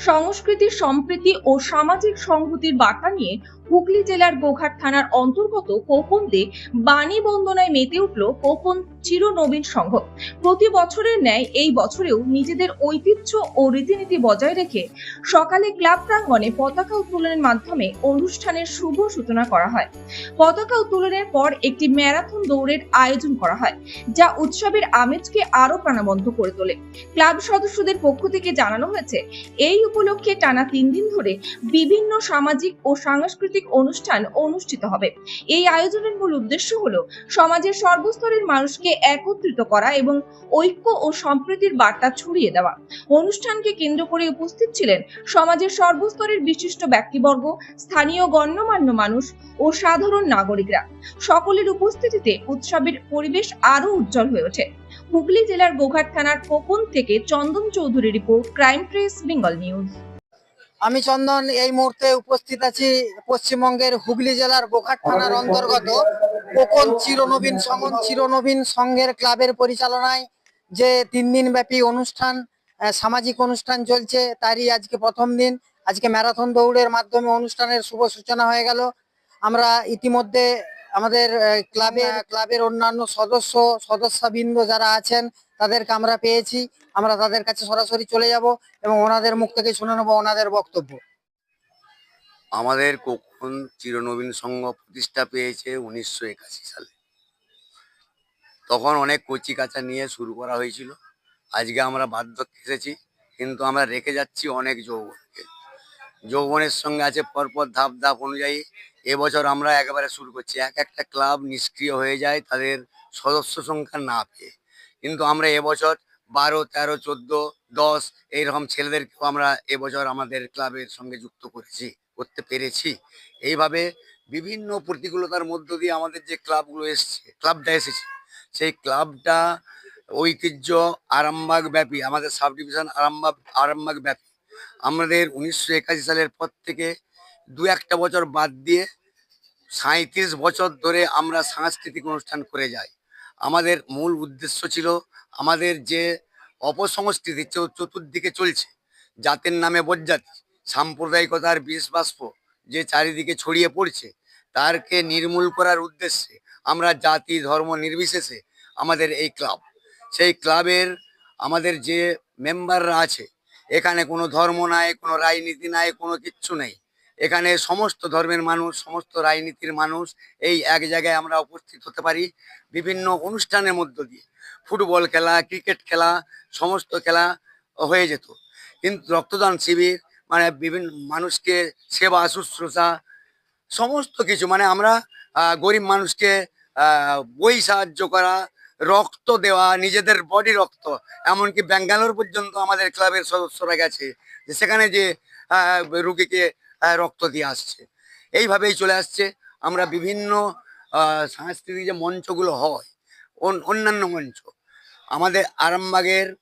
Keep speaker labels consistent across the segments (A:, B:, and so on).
A: সংস্কৃতি সম্প্রীতি ও সামাজিক সংহতির বার্তা নিয়ে হুগলি জেলার গোঘাট থানার অন্তর্গত কোপন্দে বাণী বন্দনায় মেতে উঠল কোপন চিরনবীন সংঘ। প্রতি বছরের ন্যায় এই বছরেও নিজেদের ঐতিহ্য ও রীতিনীতি বজায় রেখে সকালে ক্লাব প্রাঙ্গণে পতাকা উত্তোলনের মাধ্যমে অনুষ্ঠানের শুভ সূচনা করা হয়। পতাকা উত্তোলনের পর একটি ম্যারাথন দৌড়ের আয়োজন করা হয়, যা উৎসবের আমেজকে আরও প্রাণবন্ত করে তোলে। ক্লাব সদস্যদের পক্ষ থেকে জানানো হয়েছে, এই উপলক্ষে টানা তিন দিন ধরে বিভিন্ন সামাজিক ও সাংস্কৃতিক অনুষ্ঠান অনুষ্ঠিত হবে। এই আয়োজনের মূল উদ্দেশ্য হলো সমাজের সর্বস্তরের মানুষকে একত্রিত করা এবং ঐক্য ও সম্প্রীতির বার্তা ছড়িয়ে দেওয়া। অনুষ্ঠানকে কেন্দ্র করে উপস্থিত ছিলেন সমাজের সর্বস্তরের বিশিষ্ট ব্যক্তিবর্গ, স্থানীয় গণ্যমান্য মানুষ ও সাধারণ নাগরিকরা। সকলের উপস্থিতিতে উৎসবের পরিবেশ আরও উজ্জ্বল হয়ে ওঠে। হুগলি জেলার গোঘাট থানার কোপন থেকে Chandan Chowdhury report, crime press, Bengal news.
B: আমি চন্দন এই মুহূর্তে উপস্থিত আছি পশ্চিমবঙ্গের হুগলি জেলার গোঘাট থানার অন্তর্গত কোকন চিরনবীন সমন চিরনবীন সংঘের ক্লাবের পরিচালনায় যে তিন দিন ব্যাপী অনুষ্ঠান সামাজিক অনুষ্ঠান চলছে, তারই আজকে প্রথম দিন। আজকে ম্যারাথন দৌড়ের মাধ্যমে অনুষ্ঠানের শুভ সূচনা হয়ে গেল। আমরা ইতিমধ্যে আমাদের ক্লাবের ক্লাবের অন্যান্য সদস্য সদস্যবৃন্দ যারা আছেন তাদেরকে আমরা পেয়েছি। আমরা তাদের কাছে সরাসরি চলে যাব এবং ওনাদের মুখ থেকে শুনে নেব ওনাদের বক্তব্য।
C: আমাদের কখন চিরনবীন সংঘ প্রতিষ্ঠা পেয়েছে উনিশশো একাশি সালে। তখন অনেক কচি কাঁচা নিয়ে শুরু করা হয়েছিল। আজকে আমরা বার্ধক্যে এসেছি কিন্তু আমরা রেখে যাচ্ছি অনেক যৌবনকে যৌবনের সঙ্গে আছে, পরপর ধাপ ধাপ অনুযায়ী এবছর আমরা একেবারে শুরু করছি। এক একটা ক্লাব নিষ্ক্রিয় হয়ে যায়, তাদের সদস্য সংখ্যা না পেয়ে। কিন্তু আমরা এবছর বারো, তেরো, চোদ্দ, দশ এইরকম ছেলেদেরকেও আমরা এবছর আমাদের ক্লাবের সঙ্গে যুক্ত করেছি, করতে পেরেছি। এইভাবে বিভিন্ন প্রতিকূলতার মধ্য দিয়ে আমাদের যে ক্লাবগুলো এসছে, ক্লাবটা এসেছে, সেই ক্লাবটা ঐতিহ্য আরামবাগ ব্যাপী, আমাদের সাব ডিভিশন আরামবাগ আরামবাগ ব্যাপী। আমাদের উনিশশো একাশি সালের পর থেকে দু একটা বছর বাদ দিয়ে সাঁইত্রিশ বছর ধরে আমরা সাংস্কৃতিক অনুষ্ঠান করে যাই। আমাদের মূল উদ্দেশ্য ছিল আমাদের যে অপসংস্কৃতি চতুর্দিকে চলছে, জাতের নামে বজ্জাতি, সাম্প্রদায়িকতার বিষ বাষ্প যে চারিদিকে ছড়িয়ে পড়ছে, তারকে নির্মূল করার উদ্দেশ্যে আমরা জাতি, ধর্ম নির্বিশেষে আমাদের এই ক্লাব। সেই ক্লাবের আমাদের যে মেম্বাররা আছে এখানে কোনো ধর্ম নাই, কোনো রাজনীতি নাই, কোনো কিচ্ছু নেই। এখানে সমস্ত ধর্মের মানুষ, সমস্ত রাজনীতির মানুষ, এই এক জায়গায় আমরা উপস্থিত হতে পারি। বিভিন্ন অনুষ্ঠানের মধ্য দিয়ে। ফুটবল খেলা, ক্রিকেট খেলা, সমস্ত খেলা হয়ে যেত। কিন্তু রক্তদান শিবির মানে বিভিন্ন মানুষকে সেবা, শুশ্রূষা, সমস্ত কিছু মানে আমরা গরিব মানুষকে বই সাহায্য করা রক্ত দেওয়া, নিজেদের বডি রক্ত, এমনকি ব্যাঙ্গালোর পর্যন্ত আমাদের ক্লাবের সদস্যরা গেছে যে সেখানে যে রুগীকে রক্ত দিয়ে আসছে। এইভাবেই চলে আসছে। আমরা বিভিন্ন সাংস্কৃতিক যে মঞ্চগুলো হয়, অন- অন্যান্য মঞ্চ, আমাদের আরামবাগের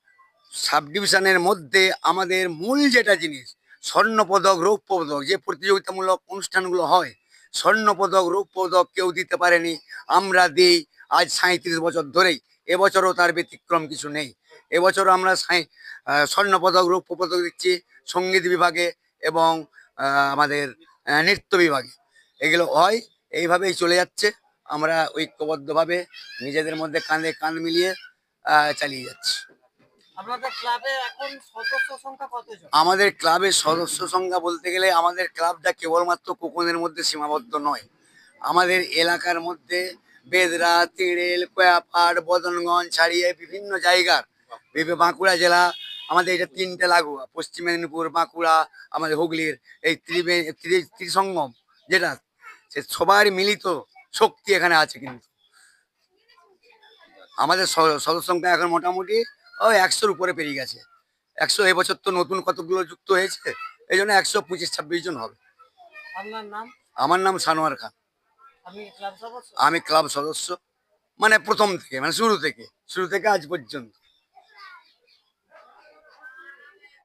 C: সাব ডিভিশনের মধ্যে আমাদের মূল যেটা জিনিস, স্বর্ণপদক রৌপ্য পদক যে প্রতিযোগিতামূলক অনুষ্ঠানগুলো হয়, স্বর্ণপদক রৌপ্য পদক কেউ দিতে পারেনি, আমরা দিই আজ সাঁত্রিশ বছর ধরেই এবছরও তার ব্যতিক্রম কিছু নেই। এবছরও আমরা স্বর্ণপদক রৌপ্য পদক দিচ্ছি সংগীত বিভাগে এবং আমাদের নৃত্য বিভাগে। এগুলো হয় এইভাবেই চলে যাচ্ছে। আমরা ঐক্যবদ্ধভাবে নিজেদের মধ্যে কাঁধে কাঁধ মিলিয়ে চালিয়ে যাচ্ছি।
B: আপনাদের ক্লাবে এখন সদস্য সংখ্যা কতজন?
C: আমাদের ক্লাবের সদস্য সংখ্যা বলতে গেলে আমাদের ক্লাবটা কেবলমাত্র কোকনের মধ্যে সীমাবদ্ধ নয়। আমাদের এলাকার মধ্যে বেদরা তিড়েল কয়াপাড় বদনগঞ্জ ছাড়িয়ে বিভিন্ন জায়গার বাঁকুড়া জেলা আমাদের এটা তিনটে লাগোয়া। পশ্চিম মেদিনীপুর বাঁকুড়া আমাদের হুগলির এই ত্রিবে ত্রি- ত্রিসঙ্গম যেটা সে সবার মিলিত শক্তি এখানে আছে কিন্তু। আমাদের সদস্য সংখ্যা এখন মোটামুটি ওই একশোর উপরে পেরিয়ে গেছে। একশো এবছর তো নতুন কতগুলো যুক্ত হয়েছে এই জন্য একশো পঁচিশ ছাব্বিশ জন হবে।
B: আপনার নাম?
C: আমার নাম সানোয়ার খান। আমি ক্লাব সদস্য? মানে প্রথম থেকে মানে শুরু থেকে শুরু থেকে আজ পর্যন্ত।